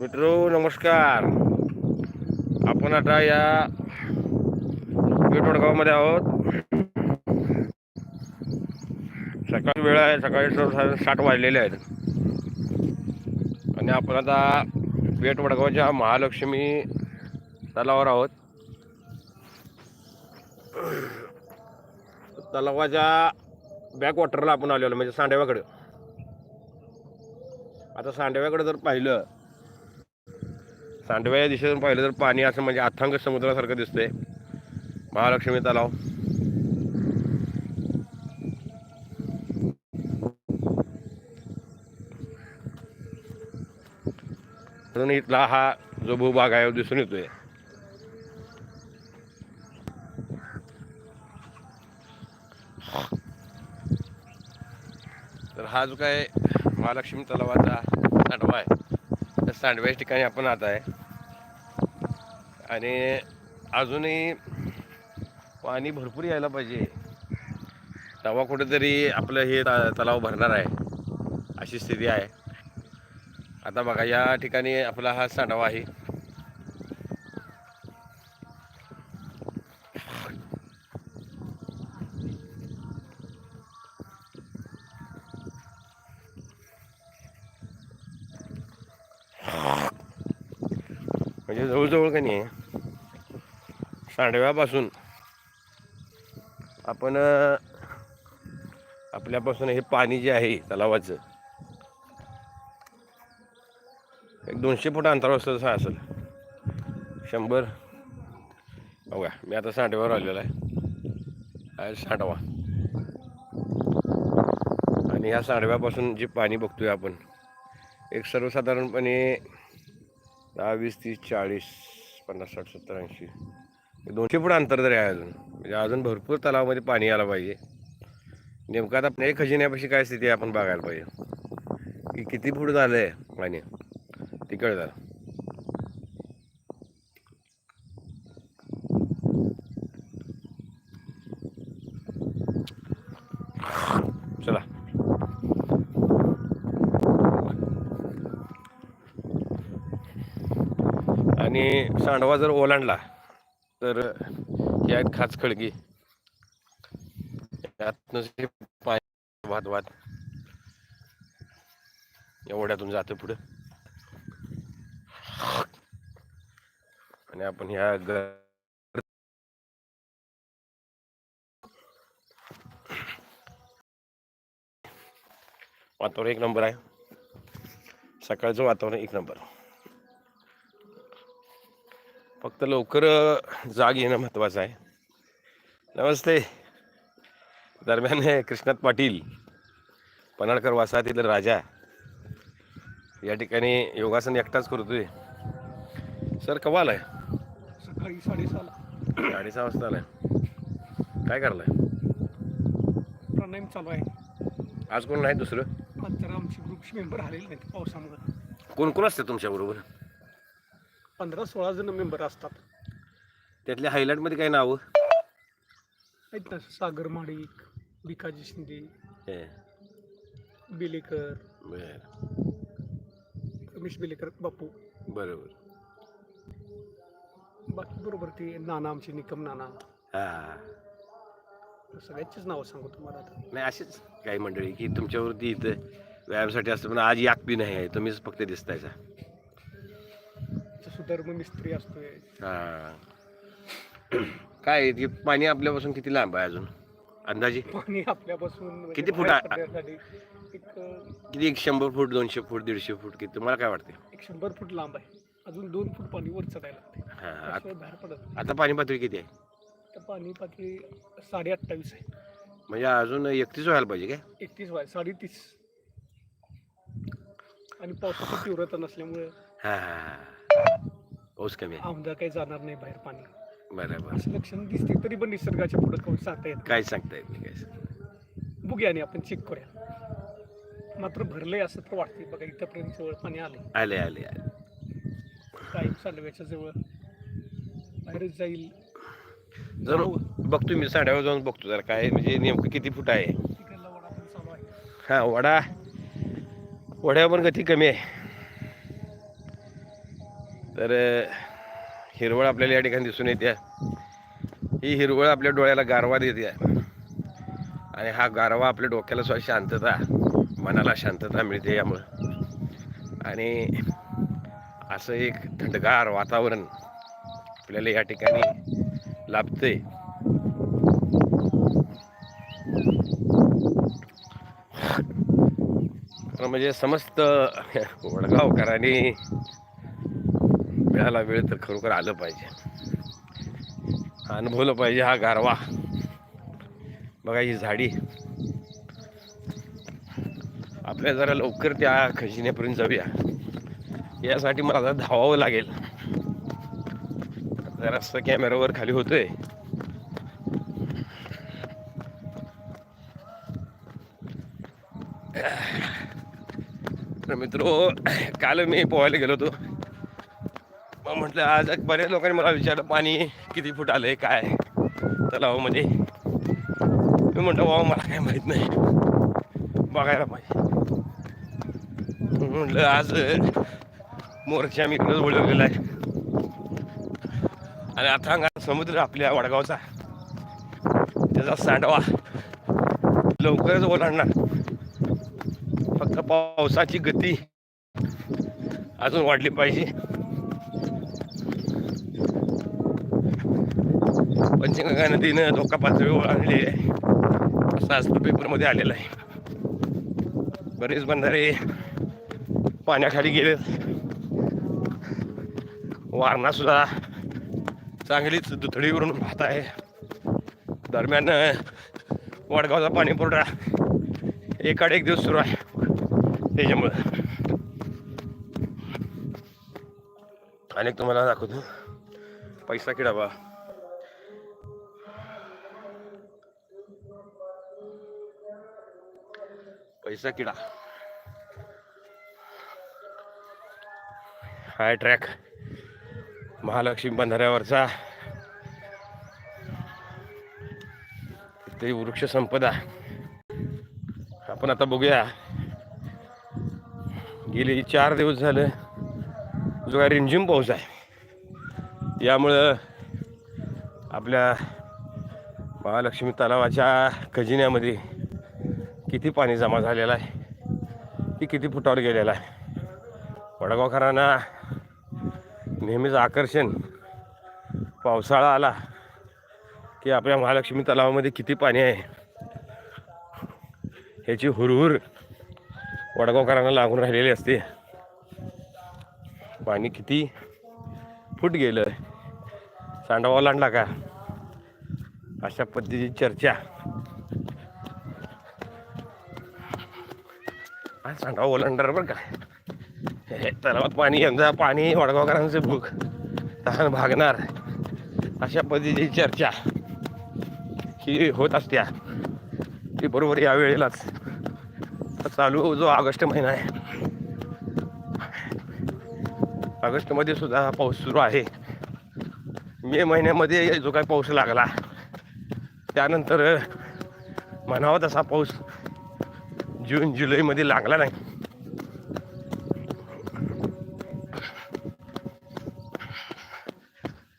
मित्र नमस्कार. आपण आता या पेटवडगावमध्ये आहोत. सकाळी वेळ आहे सकाळी साधारण साठ वाजलेले आहेत. आणि आपण आता पेटवडगावच्या महालक्ष्मी तलावावर आहोत. तलावाच्या बॅकवॉटरला आपण आलेलो म्हणजे सांडेव्याकडे आता सांडेव्याकडे जर पाहिलं सांडव्या दिशेतून पाहिलं तर पाणी असं म्हणजे अथांग समुद्रासारखं दिसतंय. महालक्ष्मी तलाव. म्हणून इथला हा जो भूभाग आहे तो दिसून येतोय. तर हा जो काय महालक्ष्मी तलावाचा सांडवा आहे. त्या सांडव्याच्या ठिकाणी आपण आता आहे. आणि अजूनही पाणी भरपूर यायला पाहिजे. तेव्हा कुठेतरी आपलं हे त- तलाव भरणार आहे. अशी स्थिती आहे. आता बघा या ठिकाणी आपला हा सांडवा आहे. म्हणजे जवळजवळ का नाही सांडव्यापासून आपण आपल्यापासून हे पाणी जे आहे तलावाचं एक दोनशे फूट अंतरावर असं तसं असेल. शंभर. बघा मी आता सांडव्यावर आलेलो आहे. सांडवा आणि ह्या सांडव्यापासून जे पाणी बघतोय आपण एक सर्वसाधारणपणे दहा वीस तीस चाळीस पन्नास साठ सत्तर ऐंशी दोनशे फूट अंतर तरी आहे अजून. म्हणजे अजून भरपूर तलावामध्ये पाणी आलं पाहिजे. नेमकं आता एक खजिन्यापाशी काय स्थिती आहे आपण बघायला पाहिजे. की किती फूट झालं आहे पाणी? तिकड झालं चला. आणि सांडवा जर ओलांडला तर हे आहेत खाच खळगी. यातनं जे पाणी वाहत वाहत एवढ्यातून जातं पुढं. आणि आपण ह्या वातावरण एक नंबर आहे. सकाळचं वातावरण एक नंबर. फक्त लवकर जाग येणं महत्त्वाचं आहे. नमस्ते. दरम्यान हे कृष्णात पाटील पन्हाळकर वसाहतीतील राजा. या ठिकाणी योगासन एकटाच करतोय. सर कवा आलाय सकाळी साडेसहाला. साडेसहा वाजता आलाय. काय करलाय प्राणायाम चालू आहे. आज कोण नाही दुसरं? आमचे ग्रुपचे मेंबर आलेले नाहीत पावसामुळे. कोण कोण असते तुमच्याबरोबर पंधरा सोळा जण मेंबर असतात. त्यातल्या हायलाईटमध्ये काय नावं? आहेत ना सागर माडिक भिकाजी शिंदे हे, बेलेकर बरं. रमेश बेलेकर बापू. बरोबर. बाकी बरोबर ते नाना आमचे निकम नाना. हां. सगळ्यांचीच नावं सांगू तुम्हाला आता. नाही अशीच काही मंडळी की तुमच्यावरती इथं व्यायामासाठी असतं पण आज याक बी नाही आहे. तुम्हीच फक्त दिसतायचा सुधर्म मिस्त्री असतोय. हा. काय ते पाणी आपल्यापासून किती लांब आहे अजून? अंदाजे? पाणी आपल्यापासून म्हणजे किती फूट बाहेर आहे? पडण्यासाठी एक अं, किती एक शंभर फूट दोनशे फूट दीडशे फूट किती? तुम्हाला काय वाटते एक शंभर फूट लांब आहे. अजून दोन फूट पाणी वर चढायला लागते हा आत- त्याशिवाय बाहेर पडत नाही. आता पाणी पातळी किती आहे? तर पाणी पातळी साडे अठ्ठावीस आहे. म्हणजे अजून एकतीस व्हायला पाहिजे काय? एकतीस वाय साडेतीस. आणि पावसाची तीव्रता नसल्यामुळे हा हा हा. पाऊस कमी आहे. आमदार काही जाणार नाही बाहेर पाणी. बरोबर. असं लक्षण दिसते तरी पण निसर्गाच्या पुढे काही सांगता येत काय सांगता येत नाही काय नाही. बघूया आणि आपण चेक करूया. मात्र भरलंय असं तर वाटते बघा इथंपर्यंत जवळ पाणी आले आले आले आले. काही सांडव्याच्या जवळ? बाहेरच जाईल. जर बघतो मी साड्यावर जाऊन बघतो जरा काय म्हणजे नेमकं किती फूट आहे? तिकडला वडा पण चालू आहे. हा वडा. वड्या पण गती कमी आहे. तर हिरवळ आपल्याला या ठिकाणी दिसून येते. ही हिरवळ आपल्या डोळ्याला गारवा देते. आणि हा गारवा आपल्या डोक्याला सुद्धा शांतता मनाला शांतता मिळते यामुळं. आणि असं एक थंडगार वातावरण आपल्याला या ठिकाणी लाभते. तर म्हणजे समस्त वडगावकरांनी मिळाला वेळ तर खरोखर आलं पाहिजे. अनुभवलं पाहिजे हा गारवा. बघा ही झाडी. आपल्या जरा लवकर त्या खजिन्यापर्यंत जाऊया. यासाठी मला आता धावावं लागेल. जरासं कॅमेरावर खाली होतोय. तर मित्रो काल मी पोहायला गेलो होतो. म्हटलं आज बऱ्याच लोकांनी मला विचारलं पाणी किती फूट आलंय काय? तलावामध्ये म्हणजे, मी म्हटलं बाबा मला काय माहीत नाही. बघायला पाहिजे. म्हटलं आज मोर्चा मी इकडं बोलवलेला आहे. आणि आता अंगा समुद्र आपल्या वडगावचा. त्याचा सांडवा लवकरच ओलांडणार. फक्त पावसाची गती अजून वाढली पाहिजे. पंचगंगा नदीनं धोका पातळी आणली आहे. असं आज पेपरमध्ये आलेला आहे. बरेच बंधारे पाण्याखाली गेले वारणा सुद्धा चांगलीच दुथडीवरून वाहत आहे. दरम्यान वडगावचा पाणी पुरवठा एकाड एक दिवस सुरू आहे. त्याच्यामुळं. अनेक तुम्हाला दाखवतो. पैसा किडा बा. पैसा किडा. High track. महालक्ष्मी बंधाऱ्यावरचा. ते वृक्ष संपदा. आपण आता बघूया. गेली चार दिवस झालं. जो काय रिमझिम पाऊस आहे. यामुळं आपल्या महालक्ष्मी तलावाच्या खजिन्यामध्ये किती पाणी जमा झालेलं आहे? ती किती फुटावर गेलेलं आहे? वडगावकरांना नेहमीच आकर्षण. पावसाळा आला की आपल्या महालक्ष्मी तलावामध्ये किती पाणी आहे? ह्याची हुरहुर वडगावकरांना लागून राहिलेली असते. पाणी किती फूट गेलं सांडवा ओलांडला का? अशा पद्धतीची चर्चा. हा ओलंडर बरं का? हे तलावात पाणी यंदा पाणी वडगावकरांचं भूक. तहान भागणार. अशा पद्धतीची चर्चा ही होत असत्या. ती बरोबर या वेळेलाच. चालू जो ऑगस्ट महिना आहे. ऑगस्टमध्ये सुद्धा पाऊस सुरू आहे. मे महिन्यामध्ये जो काही पाऊस लागला त्यानंतर म्हणावा तसा पाऊस जून जुलैमध्ये लागला नाही.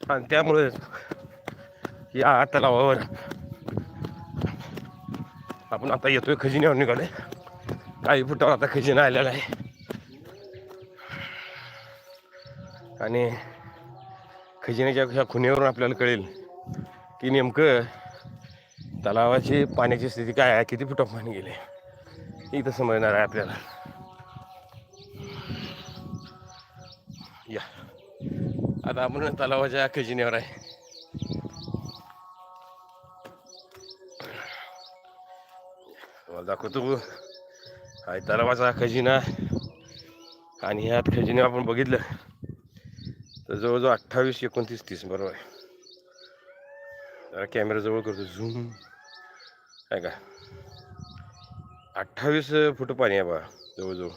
आणि त्यामुळे या तलावावर आपण आता येतोय खजिन्यावर निघालोय. काही फुटावर आता खजिना आलेला आहे. आणि खजिन्याच्या ह्या आपल्याला कळेल की नेमकं तलावाची पाण्याची स्थिती काय आहे किती फुटा पाणी गेले इथं समजणार आहे आपल्याला या आता आपण तलावाच्या खजिन्यावर आहे तुम्हाला दाखवतो हा तलावाचा खजिना आणि ह्यात खजिना आपण बघितलं तर जवळजवळ अठ्ठावीस एकोणतीस तीस बरोबर आहे जरा कॅमेरा जवळ करतो झूम आहे का अठ्ठावीस फूट पाणी आहे बा जवळजवळ.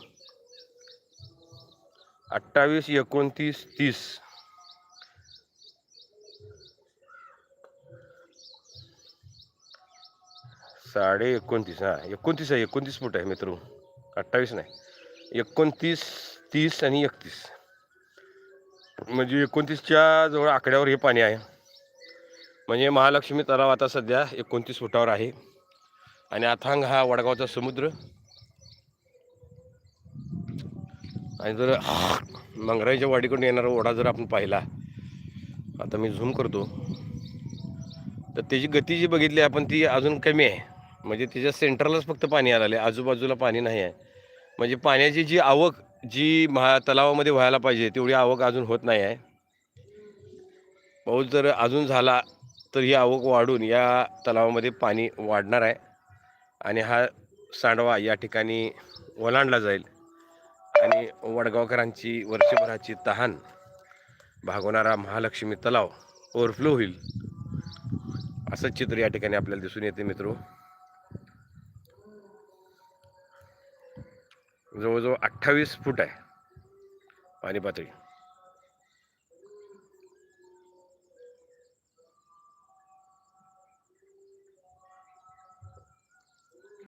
अठ्ठावीस एकोणतीस तीस. साडे एकोणतीस हां एकोणतीस आहे एकोणतीस फूट आहे मित्र अठ्ठावीस नाही एकोणतीस तीस आणि एकतीस. म्हणजे एकोणतीसच्या जवळ आकड्यावर हे पाणी आहे. म्हणजे महालक्ष्मी तलाव आता सध्या एकोणतीस फुटावर आहे. आणि अथांग हा वडगावचा समुद्र. आणि जर मंगराईच्या वाडीकडून येणारा ओढा जर आपण पाहिला आता मी झूम करतो तर त्याची गती जी बघितली आपण ती अजून कमी आहे. म्हणजे त्याच्या सेंटरलाच फक्त पाणी आलेलं आहे आजूबाजूला पाणी नाही आहे. म्हणजे पाण्याची जी आवक जी महा तलावामध्ये व्हायला पाहिजे तेवढी आवक अजून होत नाही आहे. पाऊस जर अजून झाला तर ही आवक वाढून या तलावामध्ये पाणी वाढणार आहे. आणि हा सांडवा या ठिकाणी ओलांडला जाईल. आणि वडगावकरांची वर्षभराची तहान भागवणारा महालक्ष्मी तलाव ओव्हरफ्लो होईल. असं चित्र या ठिकाणी आपल्याला दिसून येते मित्र. जवळजवळ अठ्ठावीस फूट आहे पाणी पातळी